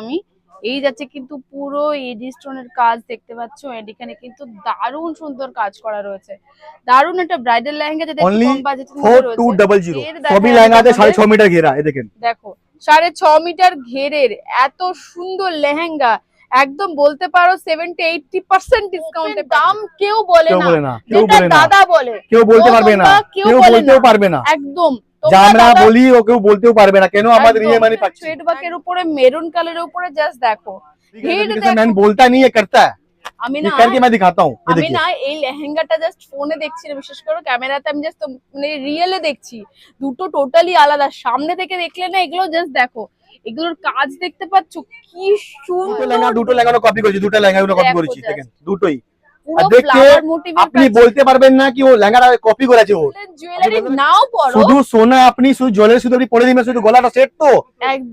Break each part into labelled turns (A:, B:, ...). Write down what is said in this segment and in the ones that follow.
A: আমি। এই যাচ্ছে কিন্তু পুরো স্টোনের কাজ দেখতে পাচ্ছ। এন্ড এখানে কিন্তু দারুণ সুন্দর কাজ করা রয়েছে। দারুণ একটা ব্রাইডাল লেহেঙ্গা যেটা কম বাজেটের মধ্যে রয়েছে। সবই
B: লেহেঙ্গাতে 6.5 মিটার ঘেরা এই দেখেন।
A: দেখো 6.5 মিটার ঘেরের এত সুন্দর লেহেঙ্গা। একদম বলতে পারো 70 80% ডিসকাউন্টে দাম কেউ বলে না। দাদা বলে।
B: কেউ বলতে পারবে না
A: কেউ
B: বলতেও পারবে না।
A: একদম।
B: যা আমরা বলি ও কেউ বলতেও পারবে না কেন আমাদের ইয়ে মানে পাচ্ছি
A: ট্রেডবাকের উপরে মেরুন কালারের উপরে জাস্ট দেখো ভিড় দেখো।
B: मैंने बोलता नहीं है करता है
A: আমি
B: ये
A: না
B: करके मैं दिखाता हूँ ये
A: আমি
B: देखिए
A: না এই লেহেঙ্গাটা জাস্ট ফোনে দেখছি না বিশেষ করে ক্যামেরাতে আমি জাস্ট মানে রিয়েলে দেখছি দুটো টোটালি আলাদা সামনে থেকে দেখলে না এগুলো জাস্ট দেখো এগুলোর কাজ দেখতে পাচ্ছ কি
B: দুটো লেহেঙ্গা
A: সুন্দর
B: দুটো লেহেঙ্গা কপি করেছি দুটো লেহেঙ্গা কপি
A: দেখো
B: করেছি
A: just।
B: দেখেন দুটোই
A: পুরো
B: আর দেখে আপনি বলতে পারবেন না কি ও লেহেঙ্গাটা কপি করেছে ও। শুধু সোনা আপনি শুধু জুয়েলারি শুধু আপনি পরে দিবেন শুধু গলাটা সেট তো।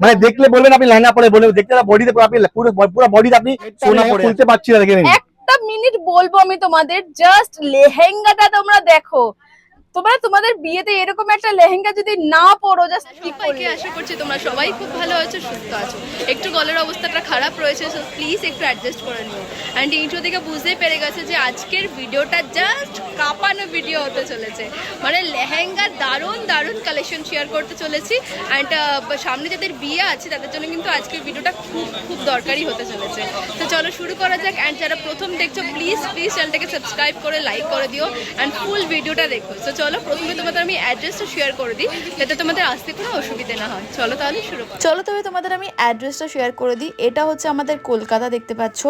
B: মানে দেখলে বলবেন আপনি লেহেঙ্গা পরে বলবেন দেখতে বডিতে আপনি পুরো পুরো বডিতে আপনি সোনা
A: পরে।
B: খুলতে পারছি না দেখে নিন।
A: একটা মিনিট বলব আমি তোমাদের জাস্ট লেহেঙ্গাটা তোমরা দেখো। তোমরা তোমাদের বিয়েতে এরকম একটা লেহেঙ্গা যদি না পরো জাস্ট
C: সবাইকে আশা করছি তোমরা সবাই খুব ভালো আছো সুস্থ আছো। একটু গলার অবস্থাটা খারাপ রয়েছে সো প্লিজ একটু অ্যাডজাস্ট করে নিও। অ্যান্ড ইন্ট্রো থেকে বুঝতেই পেরে গেছে যে আজকের ভিডিওটা জাস্ট কাঁপানো ভিডিও হতে চলেছে। মানে লেহেঙ্গার দারুণ দারুণ কালেকশন শেয়ার করতে চলেছি। অ্যান্ড সামনে যাদের বিয়ে আছে তাদের জন্য কিন্তু আজকের ভিডিওটা খুব খুব দরকারি হতে চলেছে। তো চলো শুরু করা যাক। অ্যান্ড যারা প্রথম দেখছ প্লিজ প্লিজ চ্যানেলটাকে সাবস্ক্রাইব করে লাইক করে দিও। অ্যান্ড ফুল ভিডিওটা দেখো। তো চলো, প্রথমে তোমাদের আমি অ্যাড্রেসটা শেয়ার করে দিই, যাতে তোমাদের আসতে কোনো অসুবিধে না হয়। চলো তাহলে শুরু।
D: চলো তবে তোমাদের আমি অ্যাড্রেসটা শেয়ার করে দিই। এটা হচ্ছে আমাদের কলকাতা, দেখতে পাচ্ছ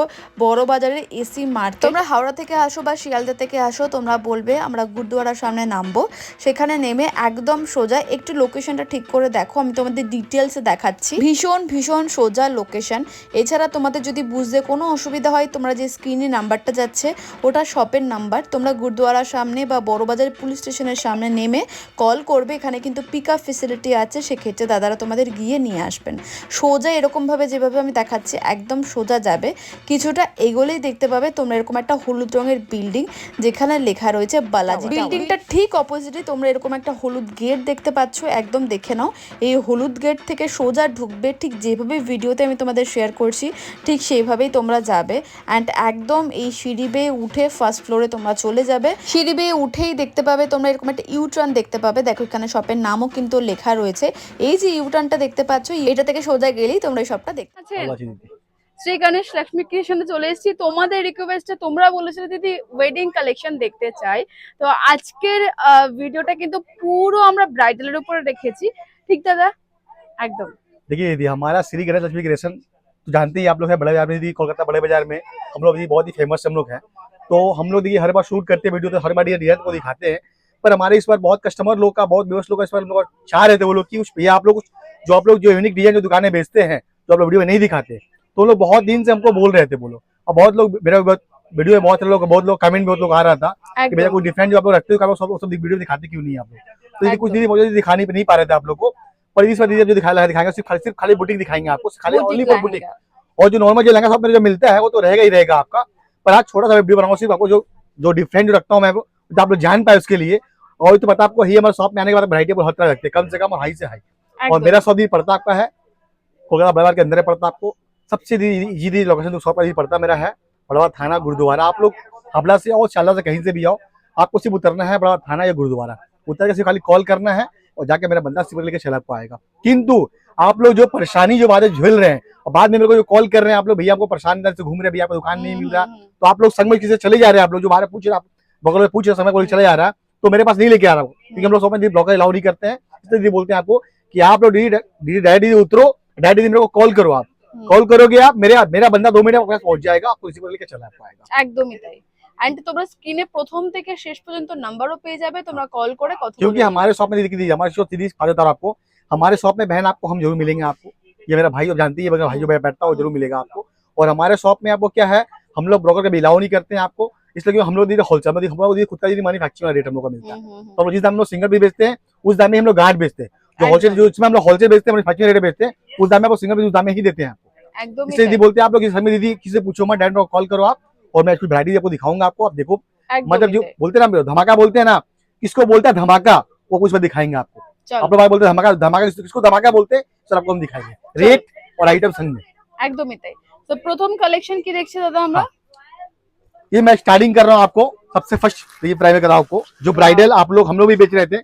D: বড় বাজারের এসি মার্ট তোমরা হাওড়া থেকে আসো বা শিয়ালদা থেকে আসো, তোমরা বলবে আমরা গুরুদুয়ারার সামনে নামবো। সেখানে নেমে একদম সোজা একটু লোকেশনটা ঠিক করে দেখো, আমি তোমাদের ডিটেলসে দেখাচ্ছি। ভীষণ ভীষণ সোজা লোকেশন এছাড়া তোমাদের যদি বুঝতে কোনো অসুবিধা হয়, তোমরা যে স্ক্রিনে নাম্বারটা যাচ্ছে, ওটা শপের নাম্বার তোমরা গুরুদুয়ারার সামনে বা বড়বাজার পুলিশ স্টেশনের সামনে নেমে কল করবে এখানে কিন্তু পিক আপ ফেসিলিটি আছে সেক্ষেত্রে দাদারা তোমাদের গিয়ে নিয়ে আসবেন। সোজা এরকমভাবে যেভাবে আমি দেখাচ্ছি একদম সোজা যাবে। কিছুটা এগোলেই দেখতে পাবে তোমরা এরকম একটা হলুদ রঙের বিল্ডিং যেখানে লেখা রয়েছে বালাজি বিল্ডিংটা ঠিক অপোজিটে তোমরা এরকম একটা হলুদ গেট দেখতে পাচ্ছ একদম দেখে নাও। এই হলুদ গেট থেকে সোজা ঢুকবে ঠিক যেভাবে ভিডিওতে আমি তোমাদের শেয়ার করছি ঠিক সেইভাবেই তোমরা যাবে। অ্যান্ড একদম এই সিঁড়ি বেয়ে উঠে ফার্স্ট ফ্লোরে তোমরা চলে যাবে। সিঁড়ি বেয়ে উঠেই দেখতে পাবে তোমরা এরকম একটা ইউটার্ন দেখতে পাবে দেখো এখানে শপের নামও কিন্তু লেখা রয়েছে এই যে ইউটার্নটা দেখতে পাচ্ছ এটা থেকে সোজা গেলেই তোমরা এই শপটা দেখতে
A: আছেন
B: ভালো আছি দিদি।
A: শ্রী গণেশ লক্ষ্মী ক্রিয়েশনে চলে এসেছি তোমাদের রিকোয়েস্টে তোমরা বলেছিলে দিদি ওয়েডিং কালেকশন দেখতে চাই তো আজকের আহ, ভিডিওটা কিন্তু পুরো আমরা ব্রাইডালের উপরে রেখেছি ঠিক দাদা একদম
B: देखिए दीदी हमारा श्री गणेश लक्ष्मी क्रिएशन तो जानते ही आप लोग हैं बड़े बाजार में दीदी कोलकाता बड़े बाजार में हम लोग दीदी बहुत ही फेमस हम लोग हैं तो हम लोग देखिए हर बार शूट करते हैं वीडियो तो हर बार ये रिहत को दिखाते हैं पर हमारे इस बार बहुत कस्टमर लोग का बहुत व्यवस्था लोग का इस बार हम लोग चाह रहे थे वो लोग कि उस भैया आप लोग जो आप लोग जो यूनिक डिज़ाइन जो दुकानें बेचते हैं जो आप लोग वीडियो में नहीं दिखाते तो लोग बहुत दिन से हमको बोल रहे थे बोलो और बहुत लोग मेरा वीडियो में बहुत लोग बहुत लोग कमेंट बहुत लोग आ रहा था कि भैया कोई डिफरेंट जो आप लोग रखते हो सब सब वीडियो दिखाते क्यों नहीं आप लोग? तो ये कुछ दीदी मुझे दिखाने पर नहीं पा रहे थे आप लोग को। पर इस बार दीदी जो दिखा दिखाएँगे सिर्फ़ सिर्फ़ खाली बुटीक दिखाएँगे आपको खाली ओनली फॉर बुटीक और जो नॉर्मल जो लहंगा सब मेरे जो मिलता है वो तो रहेगा ही रहेगा आपका। पर आज छोटा सा वीडियो बनाऊँगा सिर्फ़ आपको जो जो डिफरेंट जो रखता हूँ मैं तो आप लोग जान पाए उसके लिए। और तो पता आपको ही हमारे शॉप में आने के बाद वराइटी बहुत तरह रखते हैं। कम से कम और हाई से हाई और मेरा शॉप भी पड़ता आपका है। कोलकाता बाज़ार के अंदर पड़ता आपको। सबसे इजी लोकेशन शॉप तो ही पड़ता मेरा है। बड़वा थाना गुरुद्वारा। आप लोग हबला से आओ शाला से कहीं से भी आओ। आपको सिर्फ़ उतरना है बड़ा थाना या गुरुद्वारा। उतर के सिर्फ़ खाली कॉल करना है और जाके मेरा बंदा सिपर लेकर शराब को आएगा। किंतु आप लोग जो परेशानी जो बातें झेल रहे हैं और बाद में मेरे को जो कॉल कर रहे हैं आप लोग भैया आपको परेशान से घूम रहे भैया आपको दुकान नहीं मिल रहा। हम्म। तो आप लोग संग में किसी चले जा रहे हैं आप लोग जो बारे पूछ रहे हैं बगल में पूछ रहे हैं, समय को चले जा रहा है तो मेरे पास नहीं लेके आ रहा हूँ क्योंकि हम लोग शॉप में ब्लॉकर अलाउ नहीं करते हैं इसलिए दीदी बोलते हैं आपको कि आप लोग डीडी डीडी डैडी उतरो डैडी मेरे को कॉल करो आप कॉल करोगे आप मेरे मेरा बंदा दो मिनट में आपके पास पहुंच जाएगा आपको इसी को लेके चला पाएगा
A: একদমই তাই এন্ড তোমরা স্ক্রিনে প্রথম থেকে শেষ পর্যন্ত নাম্বারও পেয়ে যাবে তোমরা কল করে কথা
B: क्योंकि
A: বলে
B: हमारे शॉप में दीदी दीदी हमारे शॉप दीदी फायदा आपको हमारे शॉप में बहन आपको हम जरूर मिलेंगे आपको ये मेरा भाई अब जानती है मेरा भाई जो बैठता है वो जरूर मिलेगा आपको और हमारे शॉप में आपको क्या है हम लोग ब्रोकर का बिलाव नहीं करते हैं आपको इसलिए कि हम लोग दीदी होलसेल में हम लोग दीदी खुद का दीदी मैन्युफैक्चरिंग रेट हम लोग का मिलता है
A: হুম, হুম, হুম।
B: तो हम लोग जिस दाम में लोग सिंगल भी बेचते हैं उस दाम में हम लोग गांठ बेचते हैं जो
A: एकदम।
B: होलसेल जो इसमें हम लोग होलसेल बेचते हैं मैन्युफैक्चरिंग रेट बेचते हैं उस दाम में आपको सिंगल भी उस दाम में ही देते हैं आपको
A: একদমই
B: इसलिए
A: তাই,
B: दीदी बोलते हैं आप लोग इस समय दीदी किसी से पूछो मत डायरेक्ट कॉल करो आप और मैं इसकी वैरायटी आपको दिखाऊंगा आपको आप देखो
A: একদমই
B: मतलब जो
A: তাই।
B: बोलते हैं ना धमाका बोलते हैं ना किसको बोलते हैं धमाका वो कुछ में दिखाएंगे आपको
A: চলো
B: आप लोग भाई बोलते हैं धमाका धमाका किसको किसको धमाका बोलते हैं सर आपको हम दिखाएंगे रेट और आइटम संग में
A: একদমই তাই তো প্রথম কালেকশন কি দেখছি দাদা আমরা
B: ये मैं स्टार्टिंग कर रहा हूँ आपको सबसे फर्स्ट ये प्राइवेट कर आपको जो ब्राइडल आप लोग हम लोग भी बेच रहे थे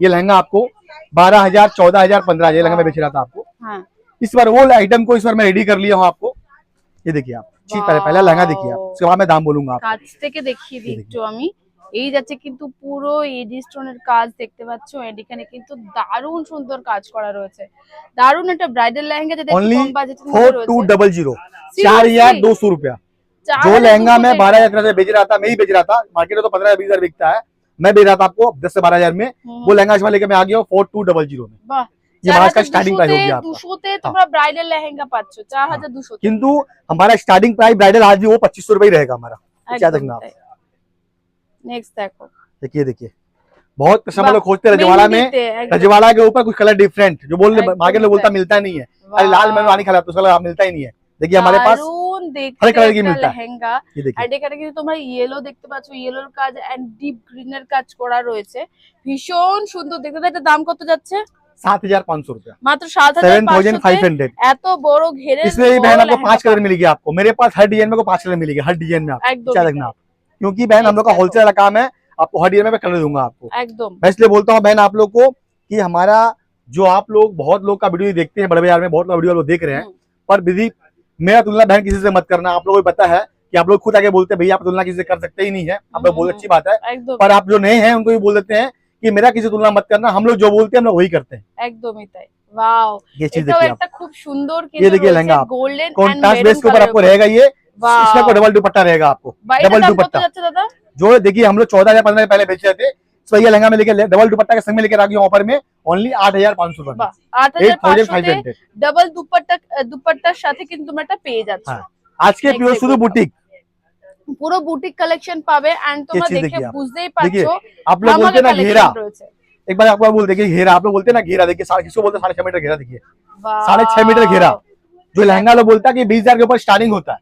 B: ये लहंगा आपको बारह हजार चौदह हजार पंद्रह हजार लहंगा में बेच रहा था आपको
A: हाँ
B: इस बार वो आइटम को इस बार मैं रेडी कर लिया हूँ आपको ये देखिए आप चीज पहले पहले लहंगा देखिए आप उसके बाद मैं दाम बोलूंगा आपको
A: কাছ থেকে দেখিয়ে দিই
B: এই দেখুন।
A: একটু আমি এই যাচ্ছে কিন্তু পুরো এডি স্টোনের কাজ দেখতে পাচ্ছ এন্ড এখানে কিন্তু দারুণ সুন্দর কাজ করা রয়েছে দারুণ একটা ব্রাইডাল লেহেঙ্গা যেটা একটু
B: Only
A: কম বাজেটের
B: फोर
A: মধ্যে
B: टू
A: রয়েছে
B: डबल जीरो
A: Seriously?
B: चार हजार दो सौ रुपया
A: চার
B: जो
A: হাজার
B: लहंगा
A: দুশো
B: मैं
A: টাকা।
B: बारह हजार से बेच रहा था मैं ही बेच रहा था मार्केट में तो पंद्रह बीस हजार बिकता है मैं बेच रहा था आपको दस से बारह हजार में
A: হুম,
B: वो लहंगा इस बार लेके मैं आ गया हूँ फोर टू डबल जीरो में
A: বাহ
B: ये मार्च का स्टार्टिंग प्राइस हो गया आपका
A: দুশোতে তোমরা ব্রাইডাল লেহেঙ্গা পাচ্ছ চার হাজার দুশো
B: किंतु हमारा स्टार्टिंग प्राइस ब्राइडल आज भी वो पच्चीस सौ रुपये ही रहेगा हमारा क्या देखना आप
A: নেক্সট দেখো
B: देखिए देखिए बहुत कस्टमर
A: वाह,
B: लोग खोजते हैं रजवाड़ा में
A: মেহেন্দিতে একদম।
B: रजवाड़ा के ऊपर कुछ कलर डिफरेंट जो बोल
A: एकदम
B: मार्केट में बोलता
A: होता है।
B: मिलता नहीं है अरे लाल मैंने नहीं खाया तो उसका कलर मिलता ही नहीं है देखिए हमारे सात हज़ार सौ मात्र सात फाइव हंड्रेड। बहन आपको पाँच कलर मिलेगी आपको। मेरे पास हर डिज़ाइन में पाँच कलर मिलेगी हर डिज़ाइन में क्या रखना आप? क्योंकि बहन हम लोग का होलसेल का काम है आपको हर डिज़ाइन में कलर दूँगा आपको।
A: एकदम।
B: मैं इसलिए बोलता हूँ बहन आप लोग को की हमारा जो आप लोग बहुत लोग का वीडियो देखते हैं बड़े बाज़ार में बहुत लोग वीडियो लोग देख रहे हैं पर विधि मेरा तुलना बहन किसी से मत करना आप लोगों को पता है कि आप लोग खुद आगे बोलते हैं भैया आप तुलना किसी से कर सकते ही नहीं है आप लोग बहुत
A: हम्म।
B: अच्छी बात है
A: একদম
B: पर आप जो नए हैं उनको भी बोल देते हैं कि मेरा किसी से तुलना मत करना हम लोग जो बोलते हैं हम लोग वही करते हैं
A: একদমই তাই ওয়াও
B: ये चीज
A: এটাও
B: देखिए आप
A: একটা খুব সুন্দর
B: ये देखिए लहंगा आप।
A: Golden and
B: contrast base
A: maroon
B: के ऊपर आपको रहेगा ये इसमें को डबल दुपट्टा रहेगा आपको
A: বাইরে
B: डबल
A: দাম কত
B: दुपट्टा
A: যাচ্ছে দাদা
B: जो देखिए हम लोग चौदह हजार पंद्रह पहले बेच रहे थे तो ये लहंगा में लेके डबल दुपट्टा के संग में लेकर आ गया ऑफर में ओनली आठ हजार पाँच सौ
A: বাহ আট
B: एट
A: হাজার
B: thousand five
A: পাঁচশোতে
B: hundred
A: double dupatta দুপাট্টার সাথে কিন্তু তোমরা এটা পেয়ে যাচ্ছ
B: হ্যাঁ। आज के
A: Next
B: प्योर
A: देखो।
B: शुद्ध बुटीक
A: পুরো বুটিক কালেকশন পাবে এন্ড তোমরা
B: चीज
A: দেখে
B: देखिए आप।
A: বুঝতেই
B: देखिए,
A: পারছো
B: आप लोग बोलते हैं ना
A: ধামাকা
B: घेरा
A: collection রয়েছে
B: एक बार आपको बोल देखिए घेरा आप लोग बोलते हैं ना घेरा देखिए साढ़े किसको बोलते हैं साढ़े छह मीटर घेरा देखिए
A: वाह
B: साढ़े छह मीटर घेरा जो लहंगा लोग बोलता है कि बीस हजार के ऊपर स्टार्टिंग होता है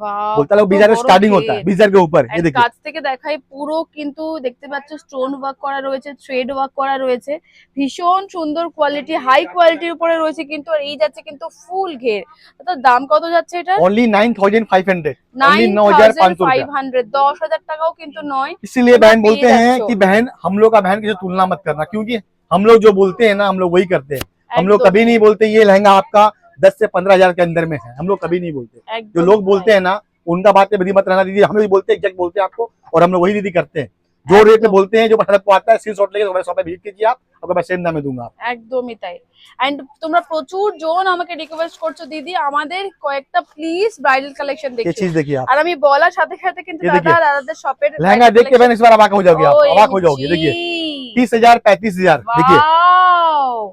A: वाह
B: बोलता है लोग बीस हजार स्टार्टिंग होता है बीस हजार के ऊपर ये
A: And
B: देखिए
A: কাছ থেকে দেখাই পুরো কিন্তু দেখতে পাচ্ছ স্টোন ওয়ার্ক করা রয়েছে থ্রেড ওয়ার্ক করা রয়েছে ভীষণ সুন্দর কোয়ালিটি হাই কোয়ালিটির উপরে রয়েছে কিন্তু আর এই যাচ্ছে কিন্তু ফুল ঘের তো দাম কত যাচ্ছে এটা
B: only nine thousand five hundred only
A: nine
B: नौ हजार पाँच
A: থাউজেন্ড
B: सौ
A: ফাইভ
B: रुपया
A: হান্ড্রেড দশ হাজার টাকাও কিন্তু নয়
B: इसीलिए
A: तुम
B: बहन
A: आप
B: बोलते
A: पेज
B: हैं
A: अच्छो।
B: कि बहन हम लोग का बहन की जो तुलना मत करना क्योंकि हम लोग जो बोलते हैं ना हम लोग वही करते हैं हम लोग
A: একদম,
B: कभी नहीं बोलते ये लहंगा आपका दस से पंद्रह हजार के अंदर में है हम लोग कभी नहीं बोलते
A: একদম
B: जो लोग
A: তাই।
B: बोलते हैं ना उनका बात पे विधि मत रहना दीदी हम लोग बोलते हैं एग्जैक्ट बोलते हैं आपको और हम लोग वही दीदी करते हैं जो रेट में
A: एकदम।
B: बोलते हैं जो पसंद आपको आता है सी शॉट लेके हमारे शॉप पे विजिट कीजिए आप आपको मैं सेम दाम में दूंगा
A: একদমই তাই এন্ড তোমরা প্রচুর জন আমাকে রিকোয়েস্ট করছো দিদি আমাদের কয়েকটা প্লিজ ব্রাইডাল কালেকশন
B: ये
A: দেখি
B: चीज देखिए आप
A: আর আমি বলার সাথে সাথে কিন্তু
B: ये
A: দাদা
B: देखिए।
A: দাদাদের শপের
B: लहंगा देख के बहन इस बार अबाक हो जाओगे आप अबाक हो जाओगे देखिए
A: देखिए
B: तीस हजार पैंतीस हजार देखिए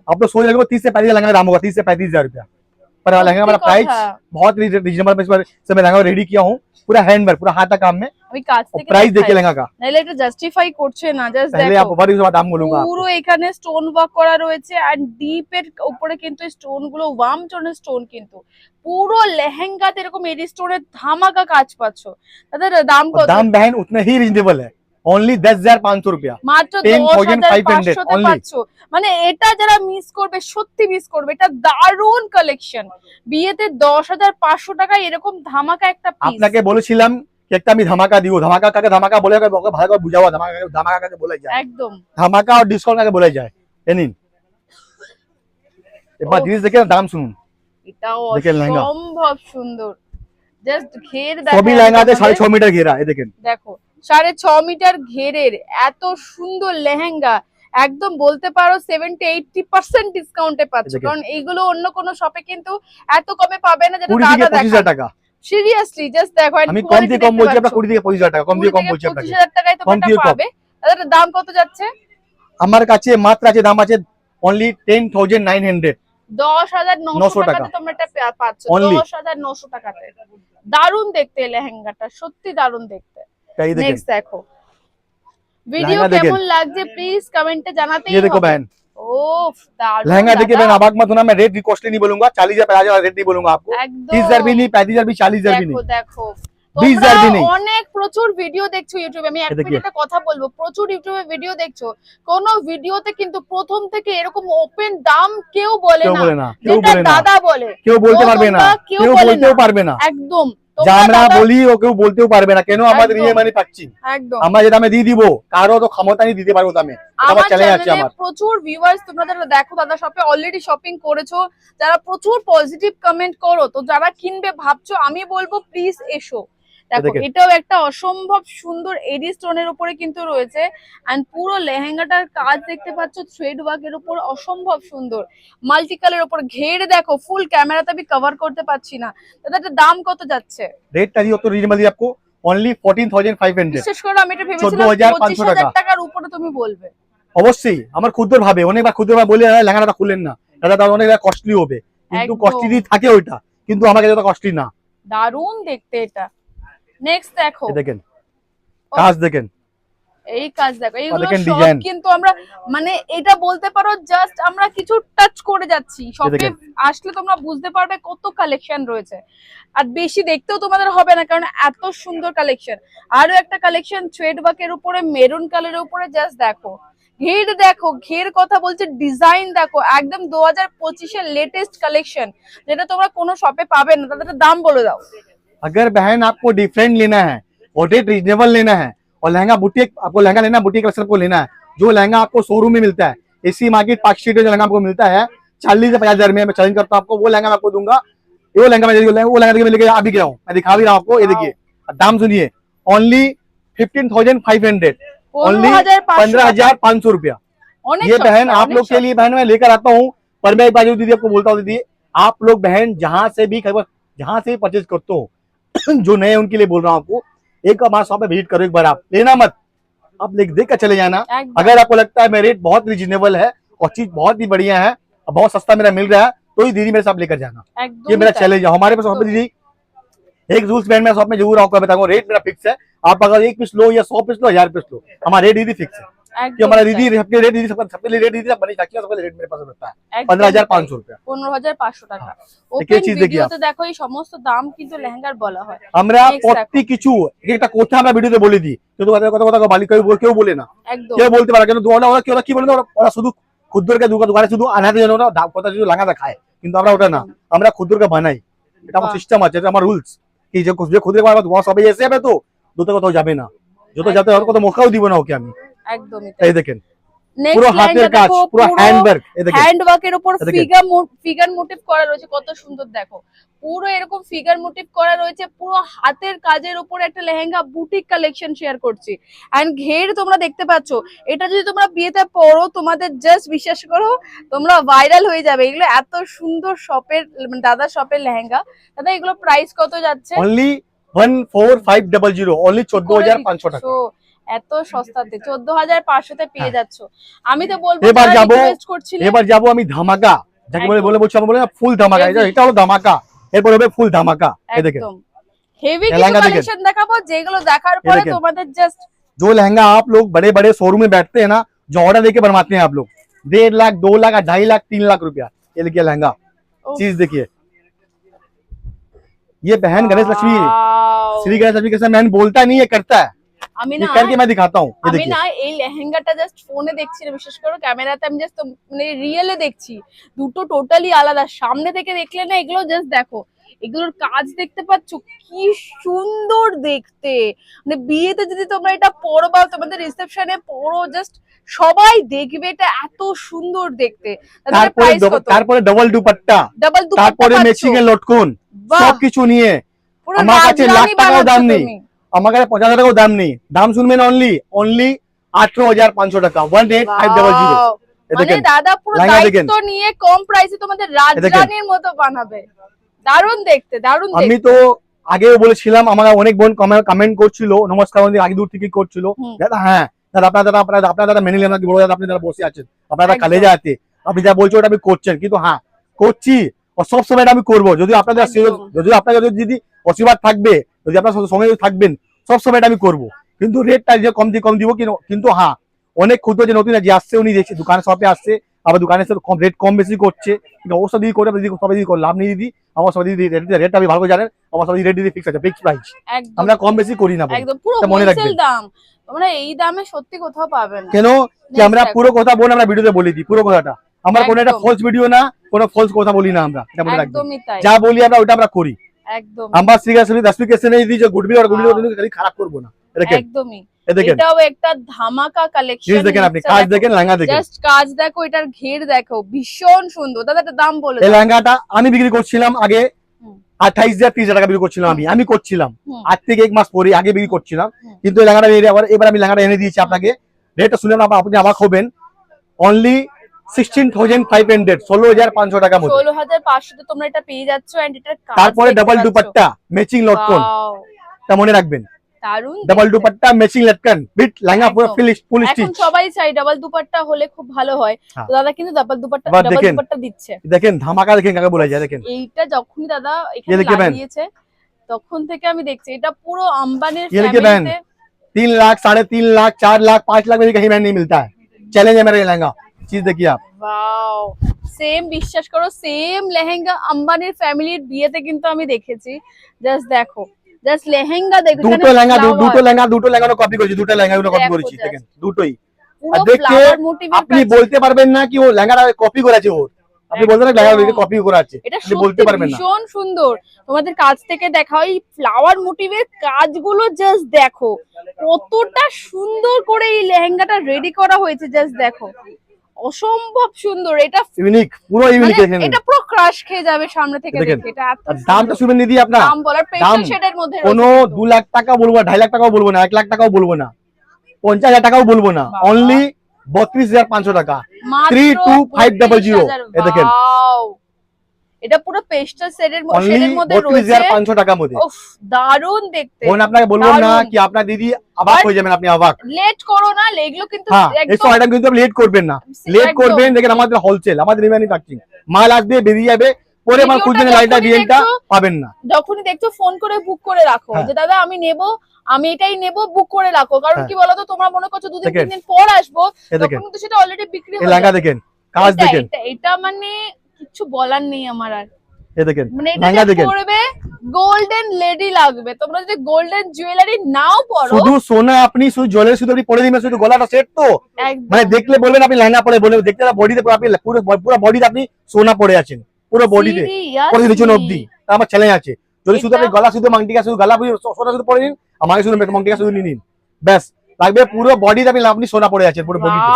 B: आप लोग सोच रहे तीस से पैंतीस लहंगा का दाम होगा तीस से पैंतीस हजार रुपया पर लहंगा हमारा प्राइस बहुत रीजनेबल में इस बार से मैं लहंगा रेडी किया हूँ पूरा हैंड वर्क पूरा हाथ का काम में
A: আমি কাছ
B: और
A: থেকে
B: प्राइस देखिए
A: দেখাই।
B: लहंगा का
A: নাহলে এটা জাস্টিফাই করছে না জাস্ট
B: पहले आप
A: দেখো
B: ऊपर उसके बाद दाम बोलूंगा आपको।
A: পুরো এখানে স্টোন ওয়ার্ক করা রয়েছে আর ডিপ এর উপরে কিন্তু স্টোন গুলো ওয়াম টোনের স্টোন কিন্তু পুরো লেহেঙ্গাতে এরকম এডি স্টোনের ধামাকা কাজ পাচ্ছ দাদা দাম
B: और
A: কত
B: दाम बहन उतना ही रिजनेबल है অনলি 10500 রুপিয়া।
A: মাত্র
B: 10500
A: পাচ্ছো। মানে এটা যারা মিস করবে সত্যি মিস করবে এটা দারুণ কালেকশন বিয়েতে 10500 টাকা এরকম ধামাকা একটা
B: আপনাকে বলেছিলাম একটা আমি ধামাকা দিব ধামাকা কাকে ধামাকা বলে ওকে ভালো করে বুঝাবো ধামাকা ধামাকা কাকে বলে যায়।
A: একদম।
B: ধামাকা আর ডিসকাউন্ট কাকে বলে যায় এ এবার জিনিস দেখে দাম শুনুন। এটাও
A: অসম্ভব সুন্দর। জাস্ট ঘের
B: দেখো
A: সবই
B: লেহেঙ্গাতে 6.5 মিটার ঘেরা এ দেখেন।
A: দেখো সাড়ে ছ মিটার ঘেরের এত সুন্দর লেহেঙ্গা একদম বলতে পারো সেভেন্টি এইটটি পার্সেন্ট ডিসকাউন্টে পাচ্ছ। কারণ এইগুলো অন্য কোনো শপে কিন্তু এত কমে পাবে না যেটা দাদা
B: টাকা
A: সিরিয়াসলি জাস্ট দেখো
B: আমি কম দিয়ে কম বলছি আপনার
A: পাচ্ছ।
B: কুড়ি থেকে পঁচিশ হাজার টাকা কম দিয়ে কম বলছি আপনাকে
A: পঁচিশ হাজার টাকায়
B: কম।
A: পাবে দাদার দাম কত যাচ্ছে
B: আমার কাছে মাত্র আছে দাম আছে only ten thousand nine hundred
A: দশ হাজার নশো
B: 900
A: টাকাতে
B: টাকা।
A: তোমরা এটা পাচ্ছ
B: Only।
A: দশ হাজার নশো টাকাতে দারুণ দেখতে লেহেঙ্গাটা সত্যি দারুণ দেখতে
B: এই দেখেন
A: নেক্সট দেখো ভিডিও
B: लहंगा देखें।
A: কেমন লাগছে প্লিজ কমেন্টে জানাতেই
B: ये देखो
A: হবে
B: बहन
A: ओफ दारुण
B: लहंगा देखिए
A: दादा।
B: बहन अबाक मत होना मैं रेट कॉस्टली नहीं बोलूंगा चालीस हजार पचास हजार रेट नहीं बोलूंगा आपको
A: একদম
B: तीस हजार भी नहीं पैंतीस हजार भी चालीस हजार भी
A: দেখো
B: नहीं
A: দেখো
B: बीस हजार भी
A: তোমরা
B: नहीं
A: অনেক প্রচুর ভিডিও দেখছো ইউটিউবে আমি এক
B: এটা কি?
A: মিনিট একটা কথা বলবো প্রচুর ইউটিউবে ভিডিও দেখছো কোন ভিডিওতে কিন্তু প্রথম থেকে এরকম ওপেন দাম কেউ বলে
B: কেউ
A: না
B: বলে না কেউ
A: যেটা
B: বলে না
A: দাদা বলে
B: কেউ বলতে
A: ও
B: পারবে না
A: তোমরা কেউ
B: কেউ
A: বলে
B: বলতেও
A: না।
B: পারবে না
A: একদম
B: যা আমরা বলি ও কেউ বলতেও পারবে না। কেন আমাদের ইয়ে মানে পাচ্ছি?
A: একদম।
B: আমরা যেটা আমি দিয়ে দিব কারও তো ক্ষমতা নেই দিতে পারব আমি। আমার
A: প্রচুর ভিউয়ার্স তোমরা যারা দেখো দাদা শপে অলরেডি শপিং করেছ। যারা প্রচুর পজিটিভ কমেন্ট করো তো যারা কিনবে ভাবছ আমি বলব প্লিজ এসো। দেখো এটাও একটা অসম্ভব সুন্দর এডি স্টোনের উপরে কিন্তু রয়েছে। এন্ড পুরো লেহেঙ্গাটার কাজ দেখতে পাচ্ছ থ্রেড ওয়ার্কের উপর অসম্ভব সুন্দর। মাল্টি কালার উপর ঘেরে দেখো ফুল ক্যামেরাতে আমি কভার করতে পারছি না। দাদা এটা দাম কত যাচ্ছে?
B: রেটটা দিও তো রিজনেবলি আপকো অনলি 14500
A: বিশেষ করে আমি এটা ভেবেছিলাম
B: 24500
A: টাকার উপরে তুমি বলবে।
B: অবশ্যই আমার খুদ্দর ভাবে অনেকবার ক্ষুদ্র ভাবে বলে লেহেঙ্গাটা খুলেন না। দাদা তার অনেক কস্টলি হবে। কিন্তু কস্টলি থাকে ওইটা কিন্তু আমার কাছে কস্টলি না।
A: দারুণ দেখতে এটা। নেক্সট দেখো।
B: এই দেখেন। কাজ দেখেন।
A: এই কাজ দেখো এইগুলো সব। কিন্তু আমরা মানে এটা বলতে পারো জাস্ট আমরা কিছু টাচ করে যাচ্ছি। শপে। আসলে তোমরা বুঝতে পারবে কত কালেকশন রয়েছে। আর বেশি দেখতেও তোমাদের হবে না কারণ এত সুন্দর কালেকশন আরও একটা কালেকশন থ্রেড ওয়ার্কের উপরে মেরুন কালারের উপরে জাস্ট দেখো। ঘের দেখো ঘের কথা বলছে ডিজাইন দেখো একদম দু হাজার পঁচিশের লেটেস্ট কালেকশন যেটা তোমরা কোনো শপে পাবে না তাদের দাম বলে দাও।
B: अगर बहन आपको डिफरेंट लेना है ऑडिट रिजनेबल लेना है और लहंगा बुटीक आपको लहंगा लेना बुटीक आपको लेना है जो लहंगा आपको शोरूम में मिलता है एसी मार्केट पार्क स्ट्रीट में जो लहंगा आपको मिलता है चालीस से पचास हज़ार में चैलेंज करता हूँ आपको वो लहंगा मैं आपको दूँगा वो लहंगा मैं वो लहंगा मैं लेके आ भी गया हूँ मैं दिखा भी रहा हूँ आपको ये देखिए दाम सुनिए only fifteen thousand five
A: hundred only
B: पंद्रह हज़ार पाँच सौ रुपया। ये बहन आप लोग के लिए बहन मैं लेकर आता हूँ पर मैं एक बार दीदी आपको बोलता हूँ दीदी आप लोग बहन जहाँ से भी जहाँ से भी परचेज करते हो जो नए उनके लिए बोल रहा हूँ आपको एक हमारे शॉप में विज़िट करो एक बार आप लेना मत। आप लिख देख कर चले जाना। अगर आपको लगता है मेरा रेट बहुत रिजनेबल है और चीज़ बहुत ही बढ़िया है और बहुत सस्ता मेरा मिल रहा है तो ही दीदी मेरे साथ लेकर जाना। ये मेरा चैलेंज है। हमारे पास शॉप दीदी एक रूल्स मैन मैं शॉप में ज़रूर आपको बताऊँगा रेट मेरा फिक्स है। आप अगर एक पीस लो या सौ पीस लो हज़ार पीस लो हमारा रेट दीदी फिक्स है। कि
A: একদম
B: हमारा
A: তাই।
B: दीदी सबके रेट दीदी सबका सबके लिए रेट दीदी सब बनी साक्षी सबका रेट मेरे पास रहता है
A: একদম
B: पंद्रह हजार
A: তাই।
B: पाँच सौ रुपया
A: পনেরো হাজার পাঁচশো টাকা
B: দেখে
A: ওপেন
B: চিজ দেখি
A: ভিডিওতে দেখো এই সমস্ত দাম কিন্তু লেহেঙ্গার বলা হয়
B: আমরা
A: Next
B: প্রত্যেক কিছু এক একটা কথা আমরা ভিডিওতে বলে দিই কিন্তু কথা কথা কথা বালি কেউ কেউ বলে না
A: একদম
B: কেউ বলতে পারে কেন ওরা ওরা কি ওরা কি বলে না ওরা- ওরা শুধু ক্ষুদ্রকে দোকান দোকানে শুধু আনাতে জন্য ওরা দাম কথা শুধু লাগাতে খায় কিন্তু আমরা ওটা না আমরা ক্ষুদ্রকে বানাই এটা আমার
A: বাহ।
B: সিস্টেম আছে এটা আমার রুলস কি যে যে ক্ষুদ্রকে বানাবো তোমার সবাই এসে যাবে তো দুটো কোথাও যাবে না যত যাতে ওর কত মৌকাও দিব না ওকে আমি
A: একদমই
B: এই দেখেন পুরো হাতের কাজ পুরো এই দেখেন।
A: উপর ফিগার ফিগার মোটিভ করা রয়েছে কত সুন্দর দেখো। পুরো এরকম ফিগার মোটিভ করা রয়েছে পুরো হাতের কাজের উপর একটা লেহেঙ্গা বুটিক কালেকশন শেয়ার করছি। এন্ড ঘের তোমরা দেখতে পাচ্ছ এটা যদি তোমরা বিয়েতে পরো তোমাদের জাস্ট বিশ্বাস করো তোমরা ভাইরাল হয়ে যাবে। এগুলো এত সুন্দর শপের দাদা শপের লেহেঙ্গা। দাদা এগুলো প্রাইস কত যাচ্ছে?
B: Only one four five double zero only চোদ্দ হাজার পাঁচশো টাকা।
A: তো এত সস্তাতে চোদ্দ হাজার পাঁচশোতে পেয়ে
B: হ্যাঁ।
A: যাচ্ছ আমি তো বলবো
B: এবার
A: যারা
B: যাবো,
A: request করছিলে,
B: এবার যাবো আমি ধামাকা যাকে বলে
A: একদম।
B: বলে বলছি আমরা বলে ফুল ধামাকা এটা এটা হলো ধামাকা এরপর হবে ফুল ধামাকা এই দেখেন
A: একদম হেভি
B: ये
A: কিছু
B: लहंगा देखिए।
A: কালেকশন দেখাবো যেগুলো দেখার
B: ये
A: পরে
B: देखिए।
A: তোমাদের জাস্ট
B: जो लहंगा आप लोग बड़े बड़े शोरूम में बैठते हैं ना जो ऑर्डर देके बनवाते हैं आप लोग डेढ़ लाख दो लाख ढाई लाख तीन लाख रुपया ये देखिए लहंगा चीज देखिए ये बहन गणेश लक्ष्मी श्री गणेश लक्ष्मी के साथ बहन बोलता नहीं है करता है
A: আমি
B: ये
A: না
B: करके मैं दिखाता हूँ ये
A: আমি
B: देखिए
A: না এই লেহেঙ্গাটা জাস্ট ফোনে দেখছি না বিশেষ করে ক্যামেরাতে আমি জাস্ট মানে রিয়েলে দেখছি দুটো টোটালি আলাদা সামনে থেকে দেখলে না এগুলো জাস্ট দেখো এগুলোর কাজ দেখতে পাচ্ছ কি সুন্দর দেখতে মানে বিয়েতে যদি তোমরা এটা পরো বা তোমাদের রিসেপশনে পরো জাস্ট সবাই দেখবে এটা এত সুন্দর দেখতে
B: তারপরে
A: প্রাইস
B: double-
A: কত
B: তারপরে ডবল দুপাট্টা
A: ডাবল
B: তারপরে ম্যাচিং এর লটকন সবকিছু নিয়ে
A: পুরো
B: আমার কাছে লাখ
A: রাজরানী
B: টাকাও দাম
A: বানাচ্ছো
B: নেই। আমার কাছে পঞ্চাশ হাজার টাকাও দাম নেই। দাম শুনবেন অনলি অনলি আঠারো হাজার পাঁচশো টাকা। One eight
A: five double
B: zero
A: দাদা পুরো। দায়িত্ব নিয়ে কম প্রাইসে তোমাদের রাজরানীর মতো বানাবে। দারুণ দেখতে দারুণ
B: আমি তো আগেও বলেছিলাম আমার অনেক বোন কমেন্ট করছিল নমস্কার আগে দূর থেকে করছিল। দাদা হ্যাঁ দাদা আপনার দাদা আপনার আপনার দাদা মেনে নিলাম বড় দাদা আপনি দাদা বসে আছেন। আপনার দাদা
A: একদম।
B: কালে আপনি যা বলছো ওটা আমি করছেন কিন্তু হ্যাঁ করছি। সব সময় আমি করব। যদি আপনাদের। যদি আপনার যদি যদি আশীর্বাদ থাকবে যদি আপনার সঙ্গে- থাকবেন সব সময় এটা আমি করব। কিন্তু রেটটা যে কম দিয়ে কম দিব কিন্তু হ্যাঁ অনেক ক্ষুদ্র যে নতুন যে আসছে উনি দেখছে দোকান শপে আসছে আবার দোকানে কম রেট কম বেশি করছে। অবস্থা দিদি করে দিদি সবাই দিদি লাভ নেই দিদি। আমার সবাই দিদি রেট আমি ভালো জানেন আমার সবাই রেট দিদি ফিক্স আছে ফিক্স প্রাইস আমরা কম বেশি করি না
A: একদম পুরো
B: মনে রাখবেন।
A: দাম। তোমরা এই দামে সত্যি কোথাও পাবে না।
B: কেন? যে আমরা। পুরো কথা বলে আমরা ভিডিওতে বলে দিই পুরো কথাটা। আমরা কোনো একটা। ফলস ভিডিও না কোনো ফলস কথা বলি না আমরা এটা মনে রাখবেন। যা বলি আমরা ওটা আমরা করি।
A: একদম।
B: আমরা সিরিয়াসলি দশ পিস নেই দিই যে গুডবি আর গুডবি খালি খারাপ করব না। দেখেন
A: একদমই। এটাও একটা ধামাকা কালেকশন
B: দেখেন আপনি কাজ দেখেন লেহেঙ্গা দেখেন।
A: জাস্ট কাজ দেখো এটার ঘের দেখো ভীষণ সুন্দর। দাদা একটা দাম বলে
B: এই। লেহেঙ্গাটা আমি বিক্রি করছিলাম আগে। আঠাইশ হাজার তিরিশ হাজার টাকা বিক্রি করছিলাম আমি আমি করছিলাম। আজ থেকে এক মাস পরে আগে বিক্রি করছিলাম। কিন্তু এই লেহেঙ্গাটা আবার এবার আমি লেহেঙ্গাটা এনে দিয়েছি আপনাকে। রেটটা শুনে আপনি অবাক হবেন only sixteen thousand five hundred ষোলো হাজার পাঁচশো টাকা মতো
A: ষোলো হাজার পাঁচশোতে তোমরা এটা পেয়ে যাচ্ছ এন্ড এটার কাজ
B: তারপরে
A: দেখতে
B: ডাবল
A: পাচ্ছ।
B: দুপাট্টা ম্যাচিং লটকন
A: Wow,
B: তা মনে রাখবেন
A: দারুণ
B: ডাবল
A: দেখতে।
B: দুপাট্টা ম্যাচিং লটকন বিট লেহেঙ্গা পুরো
A: একদম।
B: ফুল ফুল
A: এখন
B: স্টিচ
A: সবাই চাই ডাবল দুপাট্টা হলে খুব ভালো হয়
B: হ্যাঁ।
A: তো দাদা কিন্তু ডাবল দুপাট্টা
B: এবার
A: ডাবল
B: দেখেন।
A: দুপাট্টা দিচ্ছে
B: দেখেন ধামাকা দেখেন কাকে বলা যায় দেখেন
A: এইটা যখনই দাদা
B: ये
A: এখানে
B: देखिए बहन।
A: লাগিয়েছে তখন থেকে আমি দেখছি এটা পুরো আম্বানির
B: ये देखिए बहन।
A: ফ্যামিলিতে
B: तीन लाख साढ़े तीन लाख चार लाख पांच लाख में भी कहीं में नहीं मिलता है चैलेंज है मेरा ये लहंगा चीज देखिए आप
A: ওয়াও সেম বিশ্বাস করো সেম লেহেঙ্গা আম্বানির ফ্যামিলির বিয়েতে কিন্তু আমি দেখেছি জাস্ট দেখো জাস্ট লেহেঙ্গা দেখো
B: দুটো লেহেঙ্গা দু- দুটো লেহেঙ্গা দুটো লেহেঙ্গা কপি করেছি দুটো লেহেঙ্গা কপি
A: দেখো
B: করেছি
A: just।
B: দেখেন দুটোই
A: পুরো
B: আর দেখে
A: ফ্লাওয়ার মোটিভের
B: আপনি বলতে পারবেন না কি ও লেহেঙ্গাটা কপি করেছে ওর আপনি বলতে না লেহেঙ্গা
A: একদম।
B: কপি করা আছে
A: এটা
B: আপনি বলতে
A: সত্যি
B: পারবেন না
A: ভীষণ সুন্দর তোমাদের কাছ থেকে দেখা এই ফ্লাওয়ার মোটিভের কাজগুলো জাস্ট দেখো কতটা সুন্দর করে এই লেহেঙ্গাটা রেডি করা হয়েছে জাস্ট দেখো অসম্ভব সুন্দর। এটা
B: ইউনিক পুরো ইউনিক এখানে
A: এটা পুরো ক্রাশ খেয়ে যাবে সামনে থেকে। দেখে এটা এত
B: দামটা শুনে দিদি আপনার।
A: দাম বলার পেস্টাল শেডের মধ্যে
B: কোনো
A: রয়েছে কিন্তু।
B: দু লাখ টাকা বলব না 2.5 লাখ টাকাও বলব না 1 লাখ টাকাও বলব না পঞ্চাশ হাজার টাকাও বলব না অনলি বত্রিশ হাজার পাঁচশো টাকা।
A: মাত্র
B: 32500
A: 32,000
B: এ দেখেন।
A: এটা পুরো পেস্টাল শেডের মধ্যে রয়েছে
B: হাজার পাঁচশো টাকার মধ্যে।
A: উফ দারুণ দেখতে।
B: বোন আপনাকে বলব না কি আপনার দিদি অবাক হয়ে যাবেন আপনি অবাক।
A: লেট করো না এগুলো কিন্তু
B: হ্যাঁ
A: একদম
B: এইসব আইটেম কিন্তু লেট করবেন না। লেট করবেন দেখেন আমাদের হোলসেল আমাদের ম্যানুফ্যাকচারিং মাল আসবে বেরিয়ে যাবে পরে মাল খুঁজবেন ডিজাইনটা
A: দেখছ,
B: পাবেন না।
A: যখনই দেখছ ফোন করে বুক করে রাখো
B: হ্যাঁ।
A: যে দাদা আমি নেব আমি এটাই নেব বুক করে রাখো। কারণ
B: হ্যাঁ।
A: কি বলতো তোমরা মনে করছ দুদিন তিন দিন পর আসব তখন কিন্তু সেটা অলরেডি বিক্রি
B: এই
A: হয়ে
B: লেহেঙ্গা দেখেন কাজ দেখেন।
A: এটা মানে কিছু বলার নেই আমার আর।
B: এ দেখেন
A: মানে এটা
B: লেহেঙ্গা
A: যে
B: দেখেন।
A: পরবে গোল্ডেন লেডি লাগবে। তোমরা যদি গোল্ডেন জুয়েলারি নাও পরো
B: শুধু সোনা আপনি শুধু জলের শুধু আপনি পরে দিবেন শুধু গলাটা সেট তো। মানে দেখলে বলবেন আপনি লেহেঙ্গা পরে বলে দেখতে বডিতে আপনি পুরো পুরো বডিতে আপনি সোনা পরে আছেন। পুরো বডিতে আমার চ্যালেঞ্জ আছে। যদি শুধু আপনি গলা শুধু মাংটিকা শুধু গলা সোনা শুধু পরে নিন আমাকে শুধু মাংটিকা শুধু নিন। ব্যাস। লাগবে পুরো বডিতে আপনি আপনি সোনা পরে আছেন পুরো বডিতে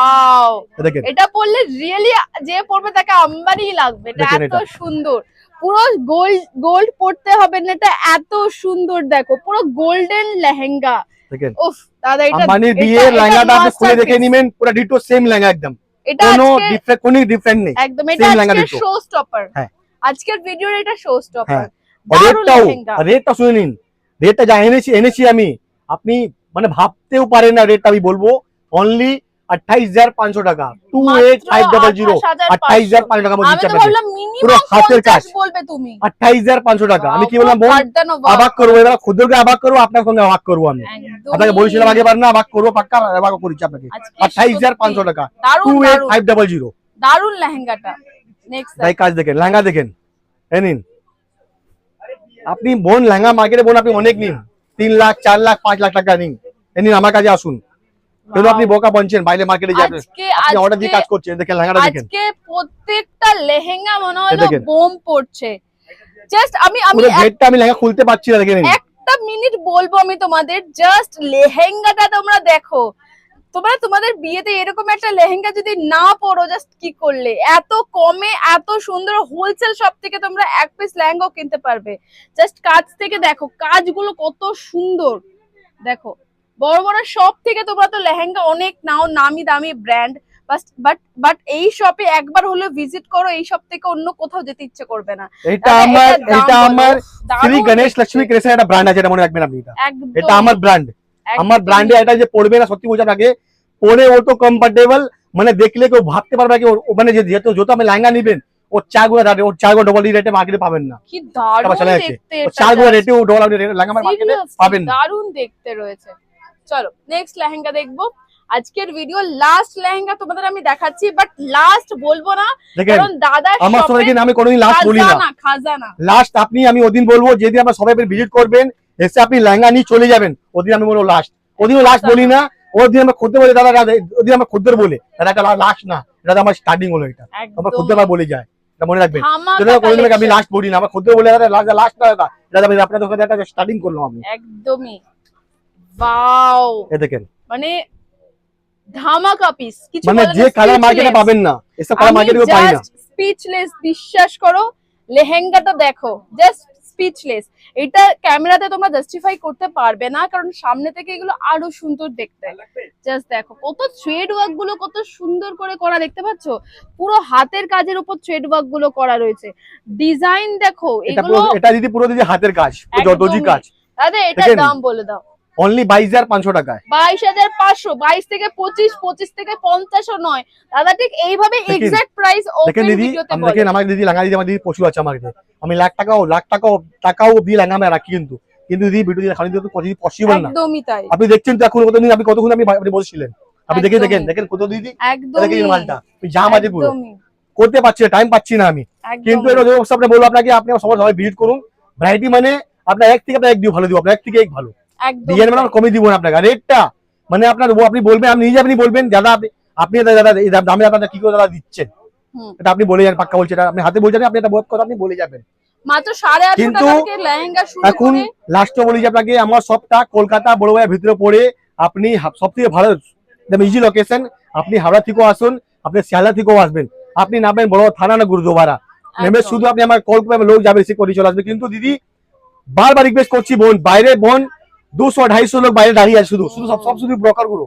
B: দেখেন।
A: এটা পরলে রিয়েলি যে পরবে তাকে আম্বানি লাগবে এটা এত সুন্দর। পুরো গোল্ড গোল্ড পরতে হবে না এটা এত সুন্দর দেখো পুরো গোল্ডেন লেহেঙ্গা।
B: দেখেন।
A: উফ দাদা এটা
B: বিয়ের
A: এটা
B: লেহেঙ্গাটা আপনি খুলে দেখে। নিবেন পুরো ডিটো সেম লেহেঙ্গা একদম।
A: এটা
B: কোনো
A: আজকে
B: ডিফারেন্ট কোনো ডিফারেন্ট নেই।
A: একদম এটা আজকের শো স্টপার
B: হ্যাঁ।
A: আজকের ভিডিওর এটা শো স্টপার
B: রেটটাও রেটটা শুনে নিন। রেটটা যা এনেছি এনেছি আমি। আপনি মানে ভাবতেও পারেন না রেটটা আমি বলব অনলি আঠাইশ হাজার পাঁচশো টাকা two eight five double zero আঠাইশ হাজার পাঁচশো টাকা মধ্যে
A: আমি
B: দিচ্ছি
A: তো
B: আপনাকে
A: ভাবলাম
B: পুরো
A: মিনিমাম
B: হাতের কাজ।
A: 50 বলবে তুমি
B: আঠাইশ হাজার পাঁচশো টাকা আমি কি
A: Wow,
B: বললাম বোন
A: বারদানো বাহ।
B: অবাক করব এবার খুদরকে অবাক করব আপনার সঙ্গে অবাক করব আমি
A: একদমই।
B: আপনাকে বলছিলাম আগে বার না অবাক করব পাক্কা অবাক করেছি আপনাকে
A: আজকে
B: আঠাইশ হাজার
A: সত্যি
B: পাঁচশো টাকা টু
A: দারুণ
B: এইট
A: দারুণ
B: ফাইভ ডাবল জিরো
A: দারুণ লেহেঙ্গাটা নেক্সট
B: তাই কাজ দেখেন লেহেঙ্গা দেখেন এ নিন আপনি বোন লেহেঙ্গা মার্কেটে বোন আপনি অনেক নিন তিন লাখ চার লাখ পাঁচ লাখ টাকা নিন এ নিন আমার কাছে আসুন। কেন আপনি বোকা বনছেন বাইরে মার্কেটে যাবেন।
A: আজকে
B: আপনি অর্ডার দিয়ে কাজ করছেন দেখেন লেহেঙ্গাটা দেখেন।
A: আজকে প্রত্যেকটা লেহেঙ্গা মনে হলো
B: দেখেন।
A: বোম পড়ছে। জাস্ট আমি আমি
B: গেটটা আমি লেহেঙ্গা খুলতে পারছি না দেখে
A: একটা মিনিট বলব আমি তোমাদের। জাস্ট লেহেঙ্গাটা তোমরা দেখো। তোমরা তোমাদের বিয়েতে এরকম একটা লেহেঙ্গা যদি না পরো জাস্ট কি করলে? এত কমে এত সুন্দর হোলসেল শপ থেকে তোমরা এক পিস লেহেঙ্গাও কিনতে পারবে। জাস্ট কাজ থেকে দেখো কাজগুলো কত সুন্দর। দেখো বড় বড় শপ থেকে তোমরা তো লেহেঙ্গা অনেক নাও নামি দামি ব্র্যান্ড বাট বাট এই শপে একবার হলে ভিজিট করো এই শপ থেকে অন্য কোথাও যেতে ইচ্ছে করবে না।
B: এটা আমার এটা আমার শ্রী গণেশ লক্ষ্মী ক্রেসের একটা ব্র্যান্ড আছে এটা মনে রাখবেন আপনি এটা। এটা আমার ব্র্যান্ড আমার ব্র্যান্ডে এটা যে পড়বে না সত্যি বলছি আপনাকে পরে ও তো কমফর্টেবল মানে দেখলে কেউ ভাবতে পারবে কি মানে যে যেহেতু যত আপনি লেহেঙ্গা নিবেন ওর চার গুণা দাঁড়িয়ে ওর চার গুণা ডবল রেটে মার্কেটে পাবেন না।
A: কি দারুণ দেখতে
B: চার গুণা রেটে ও ডবল লেহেঙ্গা মার্কেটে পাবেন। না
A: দারুণ দেখতে রয়েছে। চলো নেক্সট লেহেঙ্গা দেখব। আজকের ভিডিও লাস্ট লেহেঙ্গা তোমাদের আমি দেখাচ্ছি বাট লাস্ট বলব না কারণ দাদা
B: আমার সবাইকে আমি কোনোদিন লাস্ট বলি না।
A: খাজানা
B: লাস্ট আপনি আমি ওদিন বলব যেদিন আপনার সবাই ভিজিট করবেন এসে আপনি লেহেঙ্গা নিয়ে চলে যাবেন। ওদিন আমি বলব লাস্ট ওদিনও লাস্ট বলি না ওদিন আমরা খুদ্দের বলি দাদা দাদা ওদিন আমরা খুদ্দের বলে দাদা এটা লাস্ট না এটা আমার স্টার্টিং হলো এটা। আমার খুদ্দের বলে যায় এটা মনে রাখবেন। যেটা কোনোদিন আমি লাস্ট বলি না আমার খুদ্দের বলে দাদা লাস্ট না দাদা দাদা আপনাদের একটা স্টার্টিং করলাম আমি।
A: একদমই। ওয়াও
B: এ দেখেন।
A: মানে ধামাকা পিস কিছু
B: মানে যে কালার মার্কেটে পাবেন না এসব কালার মার্কেটে পাই না।
A: স্পিচলেস বিশ্বাস করো লেহেঙ্গাটা দেখো জাস্ট স্পিচলেস এটা ক্যামেরাতে তোমরা জাস্টিফাই করতে পারবে না কারণ সামনে থেকে এগুলো আরও সুন্দর দেখতে। জাস্ট দেখো কত থ্রেড ওয়ার্কগুলো কত সুন্দর করে করা দেখতে পাচ্ছো? পুরো হাতের কাজের উপর থ্রেড ওয়ার্কগুলো করা রয়েছে। ডিজাইন দেখো
B: এটা
A: এগুলো
B: পুরো এটা দিদি পুরো দিদি হাতের কাজ দর্জি কাজ।
A: দাদা এটার দাম বলে দাও।
B: অনলি বাইশ হাজার পাঁচশো টাকায়।
A: বাইশ হাজার পাঁচশো বাইশ থেকে পঁচিশ পঁচিশ থেকে পঞ্চাশও নয়। দাদা ঠিক এইভাবে এক্সাক্ট প্রাইস
B: দেখেন দিদি আমি আমার দিদি লাঙ্গা দিদি আমার দিদি প্রচুর আছে আমার আমি লাখ টাকাও লাখ টাকাও টাকাও দিয়ে লাঙ্গা আমি রাখি কিন্তু। কিন্তু দিদি ভিডিও দিয়ে খালি দিতে কতদিন পসিবল না।
A: একদমই তাই।
B: আপনি দেখছেন তো এখন কতদিন আপনি কতক্ষণ আপনি আপনি বলছিলেন আপনি দেখে দেখেন দেখেন কত দিদি? দেখেন মালটা। আমি জাম আছে পুরো। করতে পারছি না টাইম পাচ্ছি না আমি। কিন্তু। এটা আপনি বলব আপনাকে আপনি সবাই সবাই ভিজিট করুন। ভ্যারাইটি মানে আপনার এক থেকে আপনার এক দিব ভালো দিব আপনার এক থেকে এক ভালো। ডিজাইন। আমরা কমে দিব না আপনাকে। রেটটা মানে আপনার ও আপনি বলবেন আপনি নিজে আপনি বলবেন দাদা আপনি আপনি দাদা এই দামে আপনারা কি করে দাদা দিচ্ছেন? এটা আপনি বলে যান পাক্কা বলছেন এটা আপনি হাতে বলছেন আপনি এটা কথা আপনি বলে যাবেন।
A: মাত্র সাড়ে আটশো
B: কিন্তু
A: টাকা থেকে লেহেঙ্গা শুরু
B: এখন লাস্টে বলি যে আপনাকে আমার সবটা কলকাতা বড় ভাইয়ের ভিতরে পড়ে আপনি সব থেকে ভালো ইজি লোকেশন আপনি হাওড়া থেকেও আসুন আপনি শিয়ালদা থেকেও আসবেন। আপনি নামবেন বড় থানা না গুরুদোবারা। নেমে শুধু আপনি আমার কল করবেন লোক যাবে রিসিভ করে চলে আসবে। কিন্তু দিদি বারবার রিকোয়েস্ট করছি বোন বাইরে বোন দুশো, আড়াইশো লোক বাইরে দাঁড়িয়ে আছে শুধু। শুধু সব সব শুধু ব্রোকারগুলো।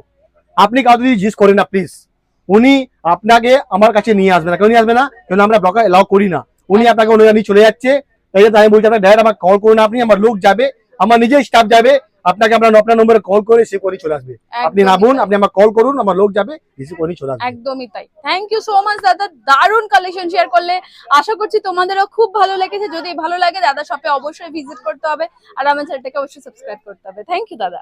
B: আপনি কাউকে যদি জিজ্ঞেস করেন না প্লিজ উনি আপনাকে আমার কাছে নিয়ে আসবে না। কেউ নিয়ে আসবে না কেন আমরা ব্রোকার এলাও করি না। উনি আপনাকে অনুযায়ী নিয়ে চলে যাচ্ছে। এই জন্য আমি বলছি, আপনার ডাইরেক্ট আমার কল করুন, আপনি আমার লোক যাবে, আমার নিজের স্টাফ যাবে। আপনাকে আমরা আপনার নম্বরে কল করে সে করে চলে আসবে। আপনি নামুন আপনি আমার কল করুন আমার লোক যাবে রিসিভ করে চলে আসবে।
A: একদমই তাই। থ্যাংক ইউ সো মাচ দাদা। দারুণ কালেকশন শেয়ার করলে। আশা করছি তোমাদেরও খুব ভালো লেগেছে। যদি ভালো লাগে দাদা শপে অবশ্যই ভিজিট করতে হবে। আর আমার চ্যানেলটাকে অবশ্যই সাবস্ক্রাইব করতে হবে। থ্যাংক ইউ দাদা।